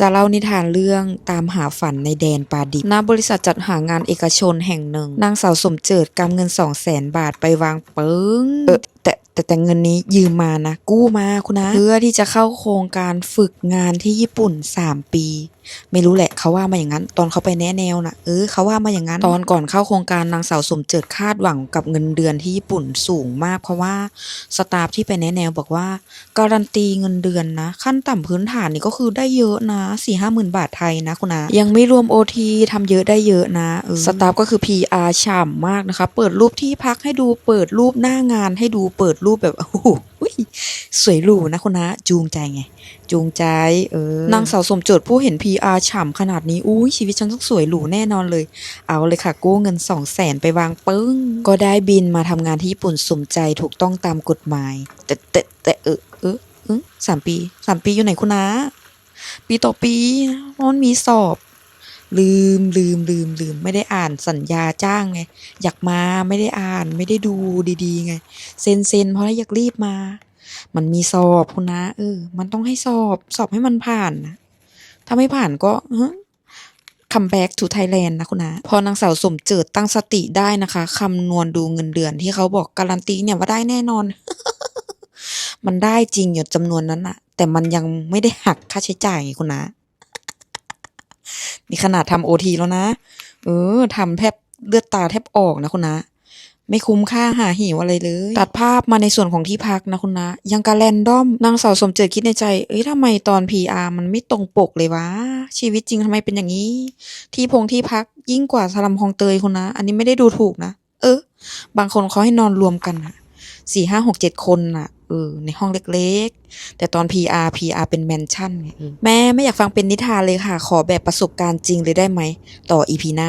จะเล่านิทานเรื่องตามหาฝันในแดนปาดิบณบริษัทจัดหางานเอกชนแห่งหนึ่ง นางสาวสมเจิดกำเงินสองแสนบาทไปวางปึ้งเออแต่ แต่แต่เงินนี้ยืมมานะ กู้มาคุณนะ เพื่อที่จะเข้าโครงการฝึกงานที่ญี่ปุ่น 3 ปี ไม่รู้แหละเขาว่ามาอย่างนั้น ตอนเขาไปแนะแนวนะเออเขาว่ามาอย่างนั้น ตอนก่อนเข้าโครงการนางสาวสมเจิดคาดหวังกับเงินเดือนที่ญี่ปุ่นสูงมาก เพราะว่าสตาฟที่ไปแนะแนวบอกว่า การันตีเงินเดือนนะ ขั้นต่ำพื้นฐานนี่ก็คือได้เยอะนะสี่ห้าหมื่นบาทไทยนะคุณนะยังไม่รวมโอทีทำเยอะได้เยอะนะเออสตาฟก็คือ PR ฉ่ำมากนะคะ เปิดรูปที่พักให้ดูเปิดรูปหน้างานให้ดูเปิดรูปแบบโอ้โหสวยหรูนะคุณนะจูงใจไง จูงใจ เออนางสาวสมโจทย์ผู้เห็น PR ฉ่ำขนาดนี้อุ้ยชีวิตฉันต้องสวยหรูแน่นอนเลย เอาเลยค่ะ กู้เงินสองแสนไปวางปึ้ง ก็ได้บินมาทำงานที่ญี่ปุ่นสมใจถูกต้องตามกฎหมาย แต่แต่แต่เออเออเออสามปีสามปีอยู่ไหนคุณนะปีต่อปีนะมันมีสอบ ลืมลืมลืมลืมไม่ได้อ่านสัญญาจ้างไง อยากมาไม่ได้อ่านไม่ได้ดูดีๆไง เซ็นเซ็นเพราะอยากรีบมา มันมีสอบคุณนะเออ มันต้องให้สอบสอบให้มันผ่านนะถ้าไม่ผ่านก็คัมแบ็กทูไทยแลนด์นะคุณนะพอนางสาวสมเจิดตั้งสติได้นะคะคำนวณดูเงินเดือนที่เขาบอกการันตีเนี่ยว่าได้แน่นอน มันได้จริงอยู่จำนวนนั้นอะแต่มันยังไม่ได้หักค่าใช้จ่ายไงคุณนะ นี่ขนาดทำโอทีแล้วนะ เออทำแทบเลือดตาแทบออกนะคุณนะ ไม่คุ้มค่าหาหิวอะไรเลย ตัดภาพมาในส่วนของที่พักนะคุณนะ ยังกะแรนดอมนางสาวสมเจิดคิดในใจ เอ้ยทำไมตอน PR มันไม่ตรงปกเลยวะ ชีวิตจริงทำไมเป็นอย่างนี้ ที่พงที่พักยิ่งกว่าสลัมคลองเตยคุณนะ อันนี้ไม่ได้ดูถูกนะ เออ บางคนเขาให้นอนรวมกันอะ สี่ห้าหกเจ็ดคนน่ะเออในห้องเล็กๆ แต่ตอน PR PR เป็นแมนชั่นไงเออแม่ไม่อยากฟังเป็นนิทานเลยค่ะ ขอแบบประสบการณ์จริงเลยได้ไหม ต่อ EP หน้า